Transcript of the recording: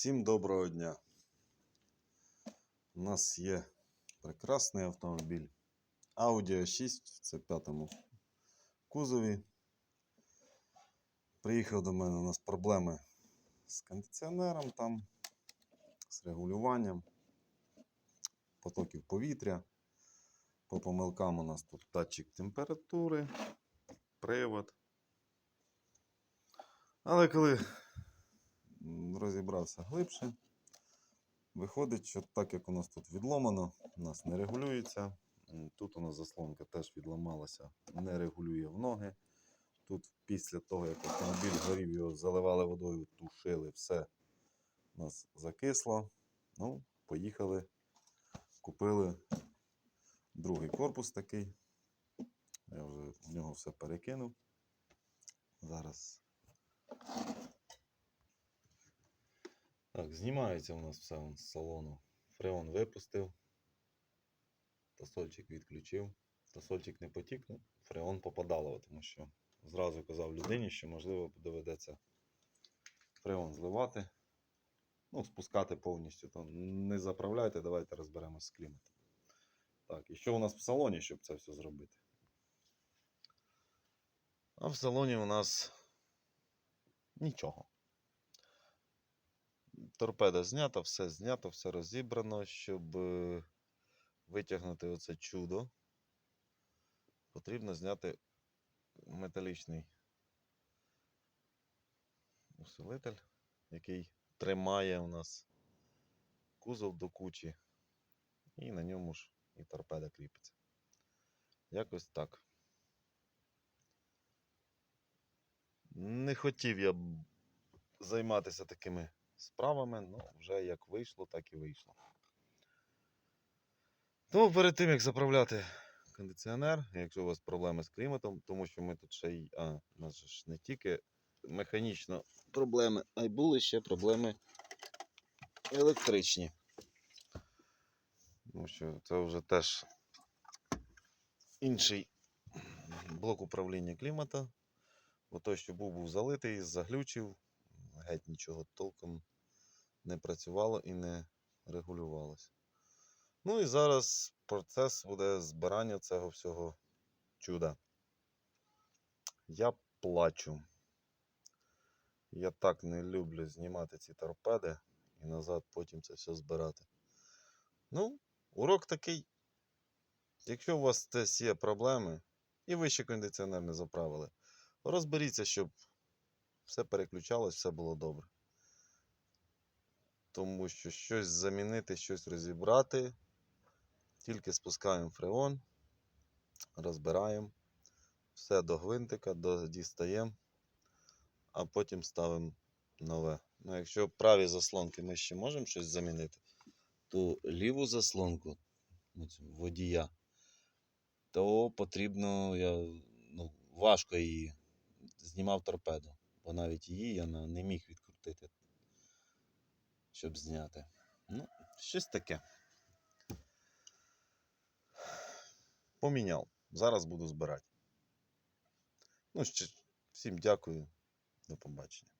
Всім доброго дня. У нас є прекрасний автомобіль Audi 6 в це п'ятому кузові. Приїхав до мене у нас проблеми з кондиціонером там, з регулюванням потоків повітря. По помилкам у нас тут датчик температури, привод. Але коли розібрався глибше, виходить, що так як у нас тут відломано, у нас не регулюється. Тут у нас заслонка теж відламалася, не регулює в ноги. Тут після того, як автомобіль горів, його заливали водою, тушили, все у нас закисло. Ну, поїхали, купили другий корпус такий. Я вже в нього все перекинув. Зараз Так, знімається у нас все з салону. Фреон випустив. Тосольчик відключив. Тосольчик не потік, ну, фреон попадало, тому що зразу казав людині, що можливо доведеться фреон зливати. Ну, спускати повністю. То не заправляйте, давайте розберемось з кліматом. Так, і що у нас в салоні, щоб це все зробити? А в салоні у нас нічого. Торпеда знята, все знято, все розібрано, щоб е, витягнути оце чудо. Потрібно зняти металічний усилитель, який тримає у нас кузов до кучі, і на ньому ж і торпеда кріпиться. Якось так. Не хотів я займатися такими справами, ну, вже як вийшло, так і вийшло. Тому перед тим, як заправляти кондиціонер, якщо у вас проблеми з кліматом, тому що ми тут ще й. А, у нас ж не тільки механічно проблеми, а й були ще проблеми електричні. Тому що це вже теж інший блок управління клімата. Бо той, що був, був залитий, заглючив, геть нічого толком не працювало і не регулювалося. Ну і зараз процес буде збирання цього всього чуда. Я плачу. Я так не люблю знімати ці торпеди і назад потім це все збирати. Ну, урок такий. Якщо у вас десь є проблеми, і ви ще кондиціонер не заправили, розберіться, щоб все переключалось, все було добре. Тому що щось замінити, щось розібрати. Тільки спускаємо фреон, розбираємо, все до гвинтика, дістаємо, а потім ставимо нове. Ну, якщо праві заслонки ми ще можемо щось замінити, то ліву заслонку водія, то потрібно, я, ну, важко її знімав торпеду, бо навіть її я не міг відкрутити, щоб зняти. Ну, щось таке. Поміняв. Зараз буду збирати. Ну, ще, всім дякую. До побачення.